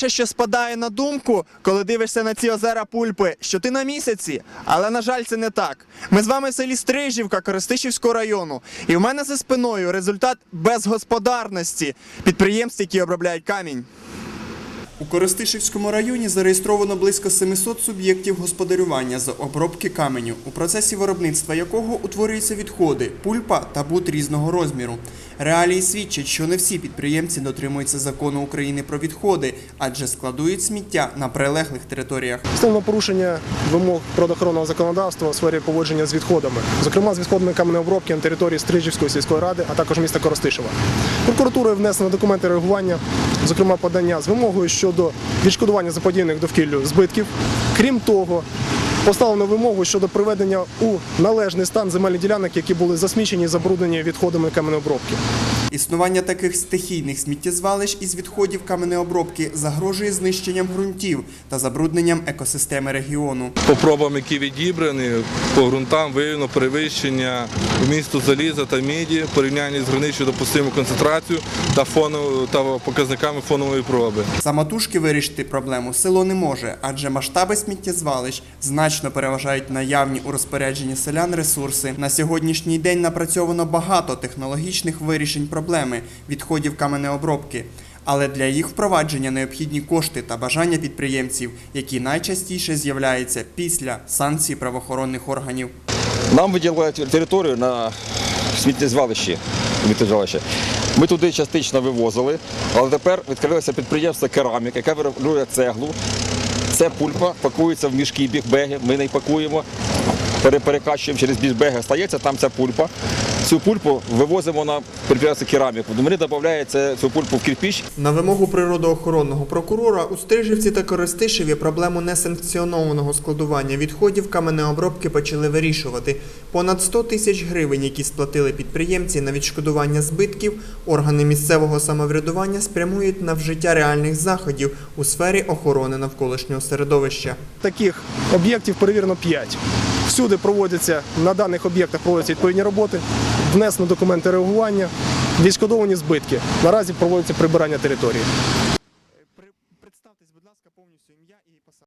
Перше, що спадає на думку, коли дивишся на ці озера пульпи, що ти на місяці, але на жаль, це не так. Ми з вами в селі Стрижівка Коростишівського району, і в мене за спиною результат безгосподарності підприємств, які обробляють камінь. У Коростишівському районі зареєстровано близько 700 суб'єктів господарювання з обробки каменю, у процесі виробництва якого утворюються відходи, пульпа та бут різного розміру. Реалії свідчать, що не всі підприємці дотримуються закону України про відходи, адже складують сміття на прилеглих територіях. Встановлено порушення вимог природоохоронного законодавства у сфері поводження з відходами, зокрема з відходами каменної обробки на території Стрижівської сільської ради, а також міста Коростишева. Прокуратурою внесено документи реагування, зокрема подання з вимогою щодо відшкодування заподіяних довкіллю збитків. Крім того, поставлено вимогу щодо приведення у належний стан земельних ділянок, які були засмічені і забруднені відходами каменеобробки. обробки. Існування таких стихійних сміттєзвалищ із відходів каменеобробки загрожує знищенням ґрунтів та забрудненням екосистеми регіону. По пробам, які відібрані, по ґрунтам виявлено перевищення вмісту заліза та міді в порівнянні з граничною допустимою концентрацією та, фону, та показниками фонової проби. Самотужки вирішити проблему село не може, адже масштаби сміттєзвалищ значно переважають наявні у розпорядженні селян ресурси. На сьогоднішній день напрацьовано багато технологічних вирішень проблеми відходів каменеобробки. Але для їх впровадження необхідні кошти та бажання підприємців, які найчастіше з'являються після санкцій правоохоронних органів. Нам виділили територію на сміттєзвалищі. Ми туди частично вивозили, але тепер відкрилося підприємство Керамік, яке вироблює цеглу. Це пульпа, пакується в мішки бігбеги, ми не пакуємо, перекачуємо через бігбеги, стається там ця пульпа. Цю пульпу вивозимо на підприємство кераміку. Мені додається цю пульпу в кирпіч На вимогу природоохоронного прокурора у Стрижівці та Коростишеві проблему несанкціонованого складування відходів каменеобробки почали вирішувати. Понад 100 тисяч гривень, які сплатили підприємці на відшкодування збитків, органи місцевого самоврядування спрямують на вжиття реальних заходів у сфері охорони навколишнього середовища. Таких об'єктів перевірено 5. Всюди проводяться на даних об'єктах проводяться відповідні роботи, внесено документи реагування, відшкодовані збитки. Наразі проводиться прибирання території.